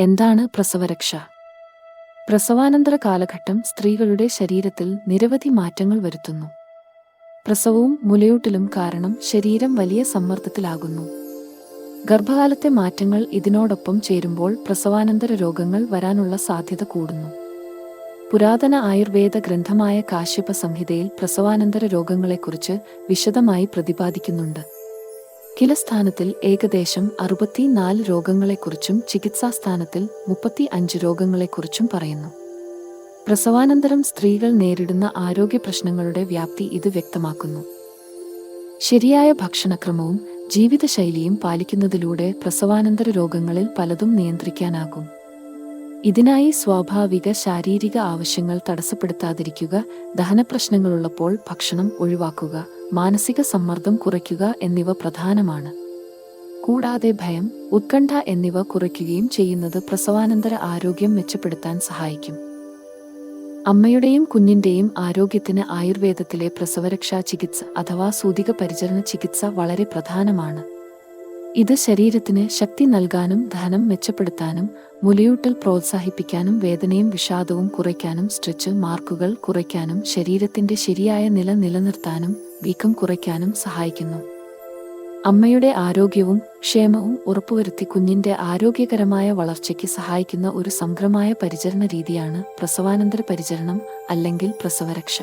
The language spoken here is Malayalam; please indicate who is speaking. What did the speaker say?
Speaker 1: എന്താണ് പ്രസവരക്ഷ? പ്രസവാനന്തര കാലഘട്ടം സ്ത്രീകളുടെ ശരീരത്തിൽ നിരവധി മാറ്റങ്ങൾ വരുത്തുന്നു. പ്രസവവും മുലയൂട്ടലും കാരണം ശരീരം വലിയ സമ്മർദ്ദത്തിലാകുന്നു. ഗർഭകാലത്തെ മാറ്റങ്ങൾ ഇതിനോടൊപ്പം ചേരുമ്പോൾ പ്രസവാനന്തര രോഗങ്ങൾ വരാനുള്ള സാധ്യത കൂടുന്നു. പുരാതന ആയുർവേദ ഗ്രന്ഥമായ കാശ്യപ സംഹിതയിൽ പ്രസവാനന്തര രോഗങ്ങളെക്കുറിച്ച് വിശദമായി പ്രതിപാദിക്കുന്നുണ്ട്. കിലസ്ഥാനത്തിൽ ഏകദേശം അറുപത്തിനാല് രോഗങ്ങളെക്കുറിച്ചും ചികിത്സാസ്ഥാനത്തിൽ മുപ്പത്തി അഞ്ച് രോഗങ്ങളെക്കുറിച്ചും പറയുന്നു. പ്രസവാനന്തരം സ്ത്രീകൾ നേരിടുന്ന ആരോഗ്യ പ്രശ്നങ്ങളുടെ വ്യാപ്തി ഇത് വ്യക്തമാക്കുന്നു. ശരിയായ ഭക്ഷണക്രമവും ജീവിതശൈലിയും പാലിക്കുന്നതിലൂടെ പ്രസവാനന്തര രോഗങ്ങളിൽ പലതും നിയന്ത്രിക്കാനാകും. ഇതിനായി സ്വാഭാവിക ശാരീരിക ആവശ്യങ്ങൾ തടസ്സപ്പെടുത്താതിരിക്കുക ദഹനപ്രശ്നങ്ങളുള്ളപ്പോൾ ഭക്ഷണം ഒഴിവാക്കുക മാനസിക സമ്മർദ്ദം കുറയ്ക്കുക എന്നിവ പ്രധാനമാണ്. കൂടാതെ ഭയം ഉത്കണ്ഠ എന്നിവ കുറയ്ക്കുകയും ചെയ്യുന്നത് പ്രസവാനന്തര ആരോഗ്യം മെച്ചപ്പെടുത്താൻ സഹായിക്കും. അമ്മയുടെയും കുഞ്ഞിന്റെയും ആരോഗ്യത്തിന് ആയുർവേദത്തിലെ പ്രസവരക്ഷാ ചികിത്സ അഥവാ സൂതിക പരിചരണ ചികിത്സ വളരെ പ്രധാനമാണ്. ഇത് ശരീരത്തിന് ശക്തി നൽകാനും ധനം മെച്ചപ്പെടുത്താനും മുലയൂട്ടൽ പ്രോത്സാഹിപ്പിക്കാനും വേദനയും വിഷാദവും കുറയ്ക്കാനും സ്ട്രെച്ച് മാർക്കുകൾ കുറയ്ക്കാനും ശരീരത്തിന്റെ ശരിയായ നില നിലനിർത്താനും വീക്കം കുറയ്ക്കാനും സഹായിക്കുന്നു. അമ്മയുടെ ആരോഗ്യവും ക്ഷേമവും ഉറപ്പുവരുത്തി കുഞ്ഞിന്റെ ആരോഗ്യകരമായ വളർച്ചയ്ക്ക് സഹായിക്കുന്ന ഒരു സംഗ്രമായ പരിചരണ രീതിയാണ് പ്രസവാനന്തര പരിചരണം അല്ലെങ്കിൽ പ്രസവരക്ഷ.